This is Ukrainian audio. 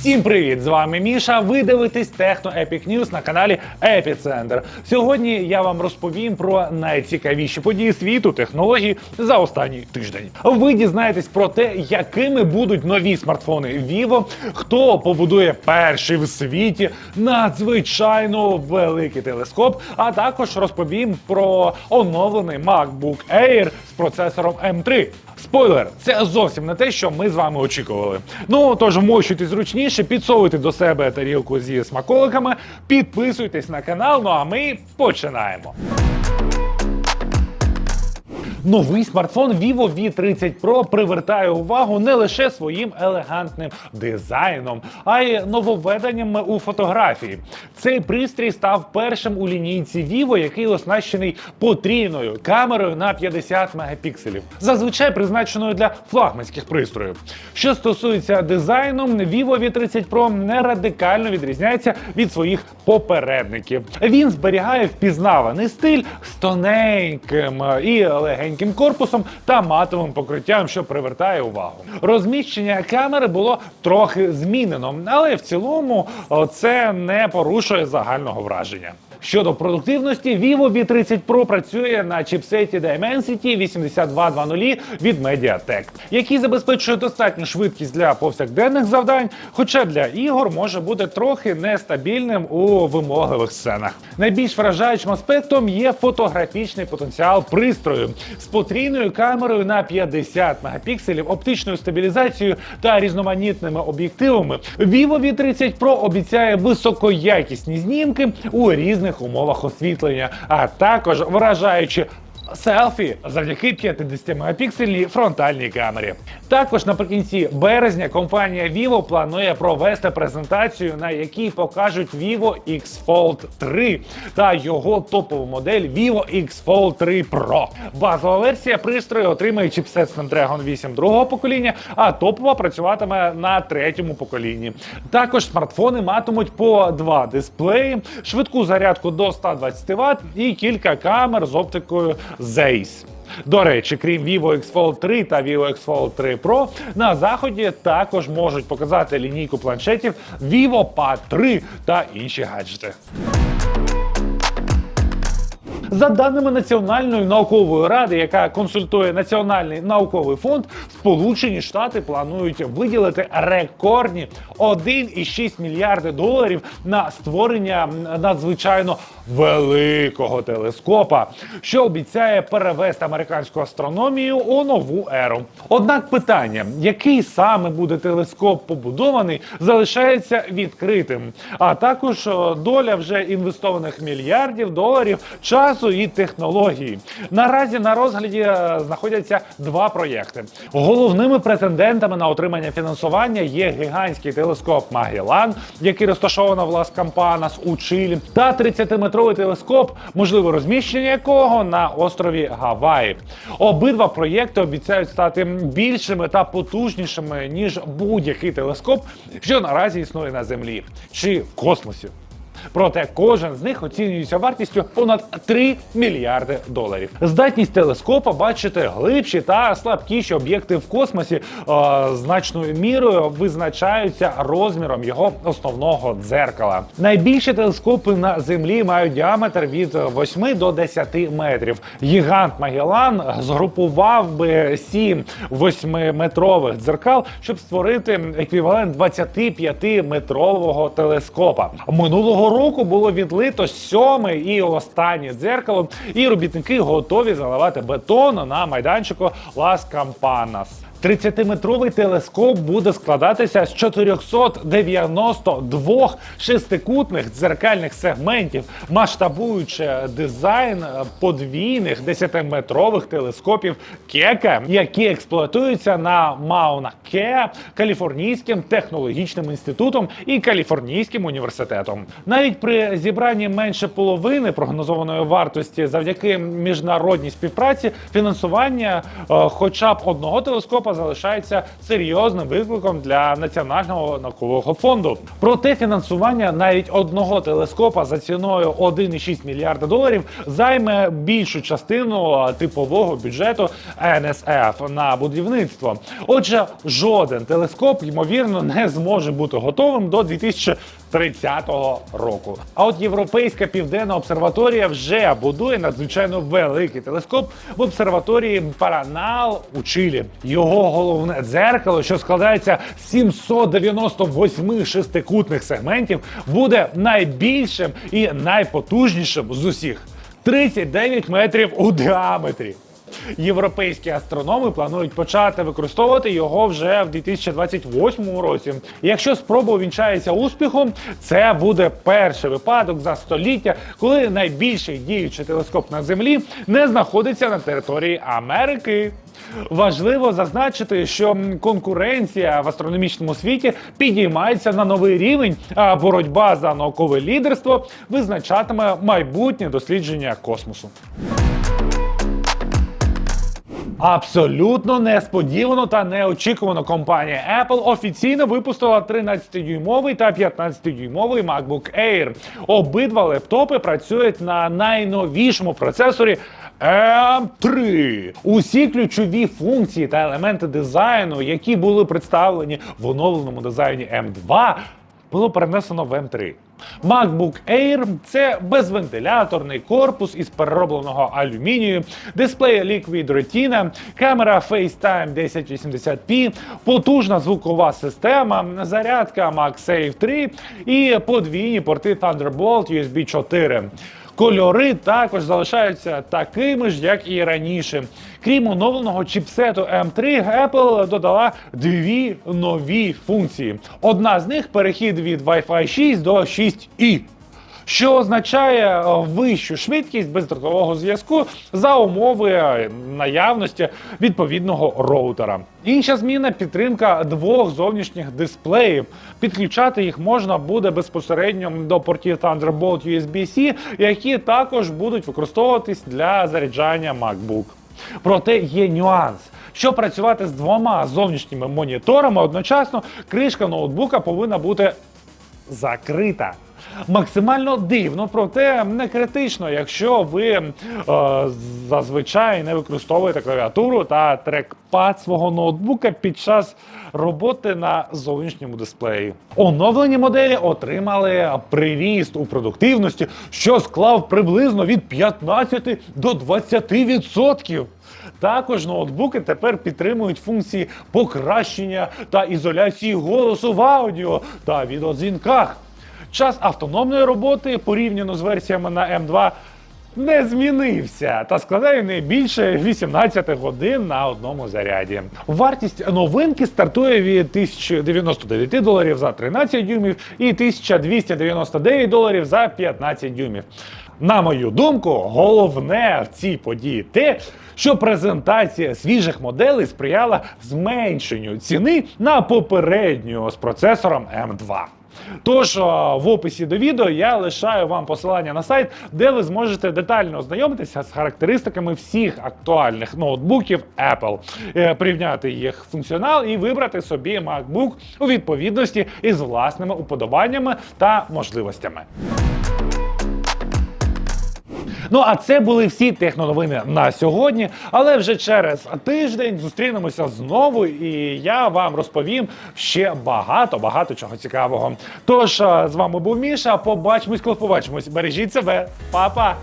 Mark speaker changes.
Speaker 1: Всім привіт! З вами Міша. Ви дивитесь Техно Epic News на каналі Епіцентр. Сьогодні я вам розповім про найцікавіші події світу технологій за останній тиждень. Ви дізнаєтесь про те, якими будуть нові смартфони Vivo, хто побудує перший в світі надзвичайно великий телескоп. А також розповім про оновлений MacBook Air з процесором M3. Спойлер, це зовсім не те, що ми з вами очікували. Ну тож мощуйтесь зручніше, підсовуйте до себе тарілку зі смаколиками, підписуйтесь на канал. Ну а ми починаємо. Новий смартфон Vivo V30 Pro привертає увагу не лише своїм елегантним дизайном, а й нововведеннями у фотографії. Цей пристрій став першим у лінійці Vivo, який оснащений потрійною камерою на 50 мегапікселів, зазвичай призначеною для флагманських пристроїв. Що стосується дизайну, Vivo V30 Pro не радикально відрізняється від своїх попередників. Він зберігає впізнаваний стиль з тоненьким і легеньким корпусом та матовим покриттям, що привертає увагу. Розміщення камери було трохи змінено, але в цілому це не порушує загального враження. Щодо продуктивності, Vivo V30 Pro працює на чіпсеті Dimensity 8220 від MediaTek, який забезпечує достатню швидкість для повсякденних завдань, хоча для ігор може бути трохи нестабільним у вимогливих сценах. Найбільш вражаючим аспектом є фотографічний потенціал пристрою з потрійною камерою на 50 мегапікселів, оптичною стабілізацією та різноманітними об'єктивами. Vivo V30 Pro обіцяє високоякісні знімки у різних умовах освітлення, а також вражаючи Селфі завдяки 50 мегапіксельній фронтальній камері. Також наприкінці березня компанія Vivo планує провести презентацію, на якій покажуть Vivo X Fold 3 та його топову модель Vivo X Fold 3 Pro. Базова версія пристрою отримає чіпсет Snapdragon 8 другого покоління, а топова працюватиме на третьому поколінні. Також смартфони матимуть по два дисплеї, швидку зарядку до 120 Вт і кілька камер з оптикою ZEISS. До речі, крім Vivo X Fold 3 та Vivo X Fold 3 Pro, на заході також можуть показати лінійку планшетів Vivo Pad 3 та інші гаджети. За даними Національної наукової ради, яка консультує Національний науковий фонд, Сполучені Штати планують виділити рекордні 1,6 мільярди доларів на створення надзвичайно великого телескопа, що обіцяє перевести американську астрономію у нову еру. Однак питання, який саме буде телескоп побудований, залишається відкритим. А також доля вже інвестованих мільярдів доларів часу і технології. Наразі на розгляді е, знаходяться два проєкти. Головними претендентами на отримання фінансування є гігантський телескоп Магелан, який розташовано в Лас Кампанас у Чилі, та 30-метровий телескоп, можливе розміщення якого на острові Гаваї. Обидва проєкти обіцяють стати більшими та потужнішими ніж будь-який телескоп, що наразі існує на землі чи в космосі. Проте кожен з них оцінюється вартістю понад 3 мільярди доларів. Здатність телескопа бачити глибші та слабкіші об'єкти в космосі е, значною мірою визначаються розміром його основного дзеркала. Найбільші телескопи на землі мають діаметр від 8 до 10 метрів. Гігант Магелан згрупував би 7 8-метрових дзеркал, щоб створити еквівалент 25-метрового телескопа. Минулого року було відлито сьоме і останнє дзеркало, і робітники готові заливати бетон на майданчику Лас Кампанас. 30-метровий телескоп буде складатися з 492 шестикутних дзеркальних сегментів, масштабуючи дизайн подвійних 10-метрових телескопів Кека, які експлуатуються на Мауна Ке, Каліфорнійським технологічним інститутом і Каліфорнійським університетом. Навіть при зібранні менше половини прогнозованої вартості завдяки міжнародній співпраці фінансування, е, хоча б одного телескопа залишається серйозним викликом для національного наукового фонду. Проте фінансування навіть одного телескопа за ціною 1,6 мільярда доларів займе більшу частину типового бюджету НСФ на будівництво. Отже, жоден телескоп ймовірно не зможе бути готовим до 2030 року. А от європейська південна обсерваторія вже будує надзвичайно великий телескоп в обсерваторії Паранал у Чилі. Його головне дзеркало, що складається з 798 шестикутних сегментів, буде найбільшим і найпотужнішим з усіх 39 метрів у діаметрі. Європейські астрономи планують почати використовувати його вже в 2028 році. Якщо спроба увінчається успіхом, це буде перший випадок за століття, коли найбільший діючий телескоп на землі не знаходиться на території Америки. Важливо зазначити, що конкуренція в астрономічному світі підіймається на новий рівень, а боротьба за наукове лідерство визначатиме майбутнє дослідження космосу. Абсолютно несподівано та неочікувано компанія Apple офіційно випустила 13-дюймовий та 15-дюймовий MacBook Air. Обидва лептопи працюють на найновішому процесорі M3. Усі ключові функції та елементи дизайну, які були представлені в оновленому дизайні M2, було перенесено в M3. MacBook Air – це безвентиляторний корпус із переробленого алюмінію, дисплей Liquid Retina, камера FaceTime 1080p, потужна звукова система, зарядка MagSafe 3 і подвійні порти Thunderbolt USB 4. Кольори також залишаються такими ж, як і раніше. Крім оновленого чіпсету M3, Apple додала дві нові функції. Одна з них перехід від Wi-Fi 6 до 6E. Що означає е, вищу швидкість бездротового зв'язку за умови е, наявності відповідного роутера. Інша зміна підтримка двох зовнішніх дисплеїв. Підключати їх можна буде безпосередньо до портів Thunderbolt USB-C, які також будуть використовуватись для заряджання MacBook. Проте є нюанс. Щоб працювати з двома зовнішніми моніторами одночасно, кришка ноутбука повинна бути закрита. Максимально дивно, проте не критично, якщо ви е, зазвичай не використовуєте клавіатуру та трекпад свого ноутбука під час роботи на зовнішньому дисплеї. Оновлені моделі отримали приріст у продуктивності, що склав приблизно від 15 до 20%. Також ноутбуки тепер підтримують функції покращення та ізоляції голосу в аудіо та відеодзвінках. Час автономної роботи порівняно з версіями на М2 не змінився та складає не більше 18 годин на одному заряді. Вартість новинки стартує від 1099 доларів за 13 дюймів і 1299 доларів за 15 дюймів. На мою думку, головне в цій події те, що презентація свіжих моделей сприяла зменшенню ціни на попередню з процесором М2. Тож в описі до відео я лишаю вам посилання на сайт, де ви зможете детально ознайомитися з характеристиками всіх актуальних ноутбуків Apple, прирівняти їх функціонал і вибрати собі MacBook у відповідності із власними уподобаннями та можливостями. Ну а це були всі техноновини на сьогодні. Але вже через тиждень зустрінемося знову, і я вам розповім ще багато багато чого цікавого. Тож з вами був Міша. Побачимось, коли побачимось. Бережіть себе, Па-па!